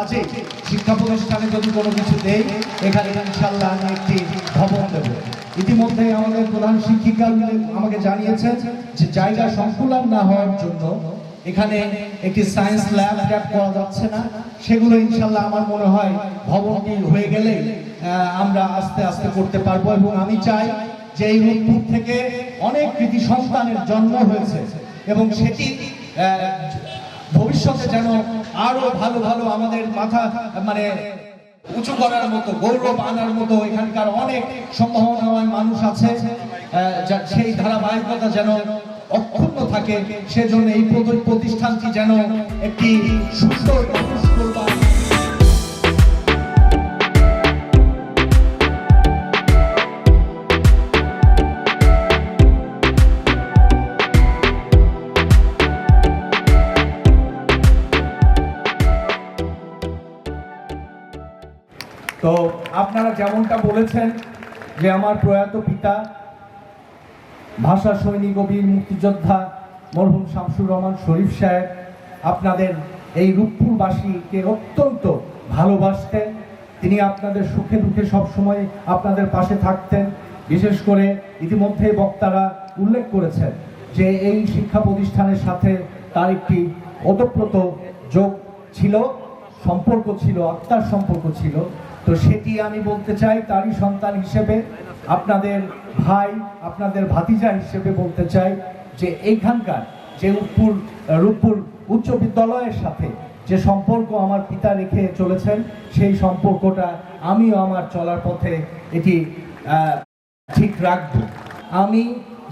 কাজে শিক্ষা প্রতিষ্ঠানে যদি কোনো কিছু দেই, এখানে ইনশাল্লাহ আমি একটি ভবন দেব। ইতিমধ্যে আমাদের প্রধান শিক্ষিকা আমাকে জানিয়েছেন যে জায়গা সংকুলন না হওয়ার জন্য এখানে একটি সায়েন্স ল্যাব ট্যাব করা যাচ্ছে না। সেগুলো ইনশাল্লাহ আমার মনে হয় ভবনটি হয়ে গেলে আমরা আস্তে আস্তে করতে পারব এবং আমি চাই যে এই রূপপুর থেকে অনেক কৃতি সন্তানের জন্ম হয়েছে এবং সেটি ভবিষ্যতে যেন আরও ভালো ভালো আমাদের মাথা মানে উঁচু করার মতো, গৌরব আনার মতো এখানকার অনেক সম্ভাবনাময় মানুষ আছে সেই ধারাবাহিকতা যেন অক্ষুণ্ণ থাকে, সেজন্য এই প্রতি- প্রতিষ্ঠানটি যেন একটি সুন্দর তো আপনারা যেমনটা বলেছেন যে আমার প্রয়াত পিতা, ভাষা সৈনিক ও বীর মুক্তিযোদ্ধা মরহুম শামসুর রহমান শরীফ সাহেব আপনাদের এই রূপপুরবাসীকে অত্যন্ত ভালোবাসতেন। তিনি আপনাদের সুখে দুঃখে সবসময় আপনাদের পাশে থাকতেন। বিশেষ করে ইতিমধ্যে বক্তারা উল্লেখ করেছেন যে এই শিক্ষা প্রতিষ্ঠানের সাথে তার একটি ওতপ্রোত যোগ ছিল, সম্পর্ক ছিল, আত্মার সম্পর্ক ছিল। তো সেটি আমি বলতে চাই, তারই সন্তান হিসেবে আপনাদের ভাই, আপনাদের ভাতিজা হিসেবে বলতে চাই যে এইখানকার যে রূপপুর রূপপুর উচ্চ বিদ্যালয়ের সাথে যে সম্পর্ক আমার পিতা রেখে চলেছেন, সেই সম্পর্কটা আমিও আমার চলার পথে এটি ঠিক রাখব। আমি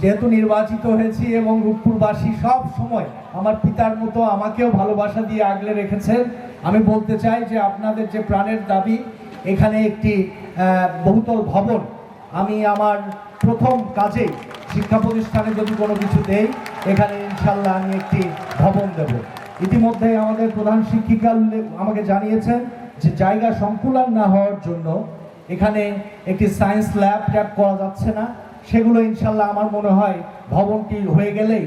যেহেতু নির্বাচিত হয়েছি এবং রূপপুরবাসী সব সময় আমার পিতার মতো আমাকেও ভালোবাসা দিয়ে আগলে রেখেছেন, আমি বলতে চাই যে আপনাদের যে প্রাণের দাবি এখানে একটি বহুতল ভবন। আমি আমার প্রথম কাজে শিক্ষা প্রতিষ্ঠানে যদি কোনো কিছু দেই, এখানে ইনশাল্লাহ আমি একটি ভবন দেব। ইতিমধ্যে আমাদের প্রধান শিক্ষিকা আমাকে জানিয়েছেন যে জায়গা সংকুলন না হওয়ার জন্য এখানে একটি সায়েন্স ল্যাব ট্যাব করা যাচ্ছে না। সেগুলো ইনশাল্লাহ আমার মনে হয় ভবনটি হয়ে গেলেই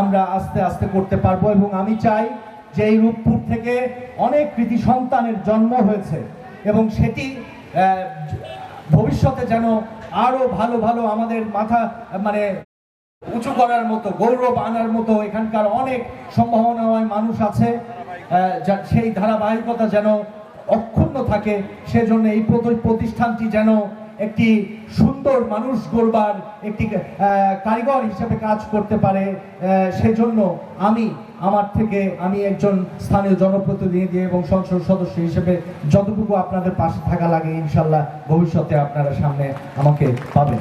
আমরা আস্তে আস্তে করতে পারব। এবং আমি চাই যে এই রূপপুর থেকে অনেক কৃতি সন্তানের জন্ম হয়েছে। এবং সেটি ভবিষ্যতে যেন আরও ভালো ভালো আমাদের মাথা মানে উঁচু করার মতো, গৌরব আনার মতো এখানকার অনেক সম্ভাবনাময় মানুষ আছে সেই ধারাবাহিকতা যেন অক্ষুণ্ণ থাকে, সেজন্য এই প্রতিষ্ঠানটি যেন একটি সুন্দর মানুষ গড়বার একটি কারিগর হিসেবে কাজ করতে পারে সেজন্য আমি আমার থেকে আমি একজন স্থানীয় জনপ্রতিনিধি এবং সংসদ সদস্য হিসেবে যতটুকু আপনাদের পাশে থাকা লাগে, ইনশাল্লাহ ভবিষ্যতে আপনারা সামনে আমাকে পাবেন।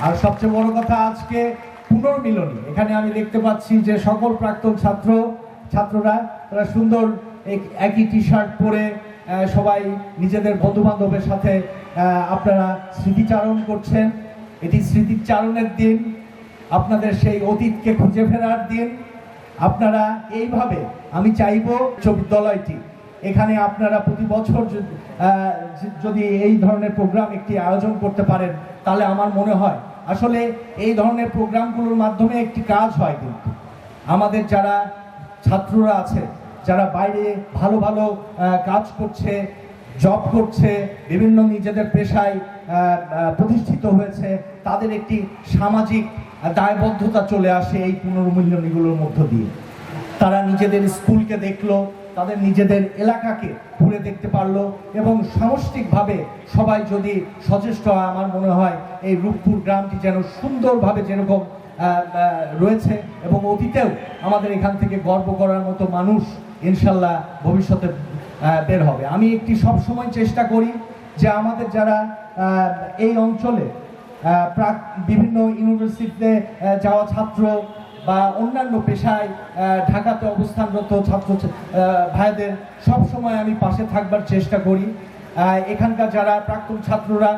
আর সবচেয়ে বড় কথা, আজকে পুনর্মিলনী। এখানে আমি দেখতে পাচ্ছি যে সকল প্রাক্তন ছাত্র, ছাত্ররা, তারা সুন্দর এক- একই টি শার্ট পরে সবাই নিজেদের বন্ধু বান্ধবের সাথে আপনারা স্মৃতিচারণ করছেন। এটি স্মৃতিচারণের দিন। আপনাদের সেই অতীতকে খুঁজে ফেরার দিন। আপনারা এইভাবে, আমি চাইব বিদ্যালয়টি এখানে আপনারা প্রতি বছর যদি- এই ধরনের প্রোগ্রাম একটি আয়োজন করতে পারেন, তাহলে আমার মনে হয়, আসলে এই ধরনের প্রোগ্রামগুলোর মাধ্যমে একটি কাজ হয় কিন্তু। আমাদের যারা ছাত্ররা আছে, যারা বাইরে ভালো ভালো কাজ করছে জব করছে, বিভিন্ন নিজেদের পেশায় প্রতিষ্ঠিত হয়েছে, তাদের একটি সামাজিক দায়বদ্ধতা চলে আসে এই পুনর্মূল্যনীগুলোর মধ্য দিয়ে। তারা নিজেদের স্কুলকে দেখল, তাদের নিজেদের এলাকাকে ঘুরে দেখতে পারল এবং সামষ্টিকভাবে সবাই যদি সচেষ্ট হয়, আমার মনে হয় এই রূপপুর গ্রামটি যেন সুন্দরভাবে যেরকম রয়েছে এবং অতীতেও আমাদের এখান থেকে গর্ব করার মতো মানুষ ইনশাল্লাহ ভবিষ্যতে বের হবে। আমি একটি সবসময় চেষ্টা করি যে আমাদের যারা এই অঞ্চলে বিভিন্ন ইউনিভার্সিটিতে যাওয়া ছাত্র বা অন্যান্য পেশায় ঢাকাতে অবস্থানরত ছাত্র ভাইদের সব সময় আমি পাশে থাকবার চেষ্টা করি। এখানকার যারা প্রাক্তন ছাত্ররা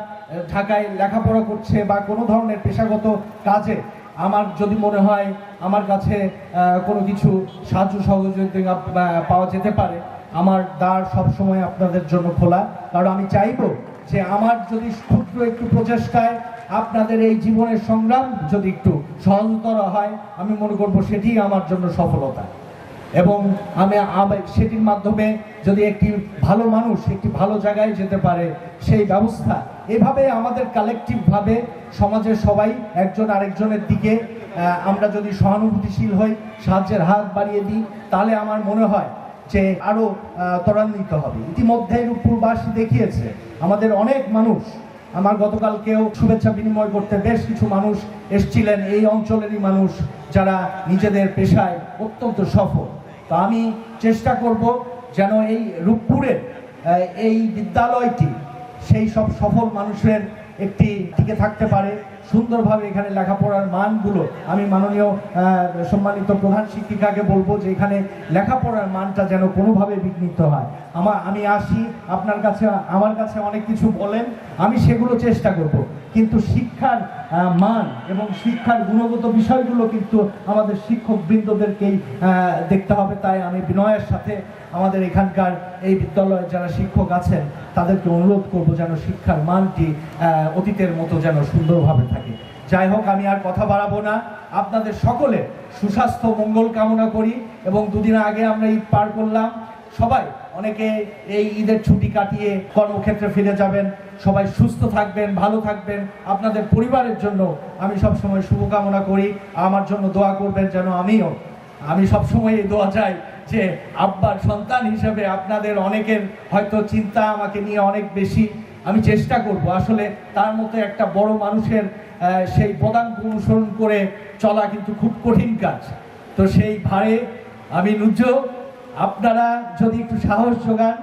ঢাকায় লেখাপড়া করছে বা কোনো ধরনের পেশাগত কাজে, আমার যদি মনে হয় আমার কাছে কোনো কিছু সাহায্য সহযোগিতা পাওয়া যেতে পারে, আমার দ্বার সবসময় আপনাদের জন্য খোলা। কারণ আমি চাইব যে আমার যদি ক্ষুদ্র একটু প্রচেষ্টায় আপনাদের এই জীবনের সংগ্রাম যদি একটু সহজতর হয়, আমি মনে করব সেটি আমার জন্য সফলতা। এবং আমি সেটির মাধ্যমে যদি একটি ভালো মানুষ একটি ভালো জায়গায় যেতে পারে, সেই ব্যবস্থা। এভাবে আমাদের কালেকটিভভাবে সমাজের সবাই একজন আরেকজনের দিকে আমরা যদি সহানুভূতিশীল হই, সাহায্যের হাত বাড়িয়ে দিই, তাহলে আমার মনে হয় যে আরও ত্বরান্বিত হবে। ইতিমধ্যে রূপপুরবাসী দেখিয়েছে, আমাদের অনেক মানুষ আমার গতকালকেও শুভেচ্ছা বিনিময় করতে বেশ কিছু মানুষ এসছিলেন এই অঞ্চলেরই মানুষ যারা নিজেদের পেশায় অত্যন্ত সফল। তো আমি চেষ্টা করব যেন এই রূপপুরের এই বিদ্যালয়টি সেই সব সফল মানুষের একটি টিকে থাকতে পারে। সুন্দরভাবে এখানে লেখাপড়ার মানগুলো আমি মাননীয় সম্মানিত প্রধান শিক্ষিকাকে বলব যে এখানে লেখাপড়ার মানটা যেন কোনোভাবে বিঘ্নিত হয়। আমার, আমি আসি, আপনার কাছে, আমার কাছে অনেক কিছু বলেন, আমি সেগুলো চেষ্টা করব। কিন্তু শিক্ষার মান এবং শিক্ষার গুণগত বিষয়গুলো কিন্তু আমাদের শিক্ষক বৃন্দদেরকেই দেখতে হবে। তাই আমি বিনয়ের সাথে আমাদের এখানকার এই বিদ্যালয়ের যারা শিক্ষক আছেন, তাদেরকে অনুরোধ করব যেন শিক্ষার মানটি অতীতের মতো যেন সুন্দরভাবে থাকে। যাই হোক, আমি আর কথা বাড়াবো না। আপনাদের সকলে সুস্বাস্থ্য, মঙ্গল কামনা করি এবং দুদিন আগে আমরা ঈদ পার করলাম। সবাই, অনেকে এই ঈদের ছুটি কাটিয়ে কর্মক্ষেত্রে ফিরে যাবেন। সবাই সুস্থ থাকবেন, ভালো থাকবেন। আপনাদের পরিবারের জন্য আমি সবসময় শুভকামনা করি। আমার জন্য দোয়া করবেন যেন আমিও, আমি সবসময় এই দোয়া চাই যে আব্বার সন্তান হিসেবে আপনাদের অনেকের হয়তো চিন্তা আমাকে নিয়ে অনেক বেশি। আমি চেষ্টা করব। আসলে তার মতো একটা বড় মানুষের সেই পদাঙ্ক অনুসরণ করে চলা কিন্তু খুব কঠিন কাজ। তো সেই ভারে আমি নুজ আপনারা যদি একটু সাহস যোগান,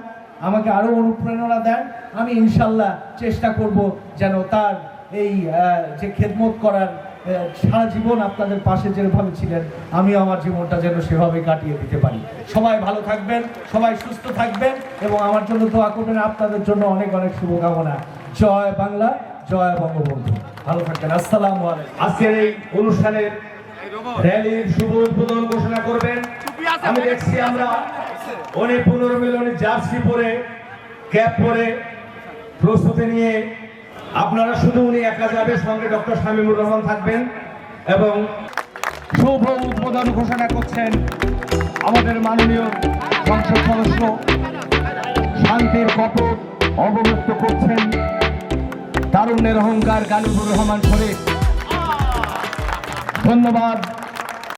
আমাকে আরও অনুপ্রেরণা দেন। আমি ইনশাল্লাহ চেষ্টা করব যেন তার এই যে খেদমত করার সারা জীবন আপনাদের পাশে যেভাবে ছিলেন আমি আমার জীবনটা যেন সেভাবে কাটিয়ে দিতে পারি। সবাই ভালো থাকবেন, সবাই সুস্থ থাকবেন, এবং আমার জন্য দোয়া করবেন, আপনাদের জন্য অনেক অনেক শুভকামনা। জয় বাংলা, জয় বঙ্গবন্ধু। ভালো থাকবেন, আসসালাম আজকের এই অনুষ্ঠানের র্যালির শুভ উদ্বোধন ঘোষণা করবেন। আমি দেখছি আমরা অনেক পুনর্মিলনে জার্সি পরে, ক্যাপ পরে প্রস্তুতি নিয়ে আপনারা শুধু উনি একা যাবে সঙ্গে ডক্টর শামীমুর রহমান থাকবেন এবং শুভ উদ্বোধন ঘোষণা করছেন আমাদের মাননীয় সংসদ সদস্য। শান্তির কপট অবমুক্ত করছেন তারুণ্যের অহংকার গালিবুর রহমান শরীফ ধন্যবাদ।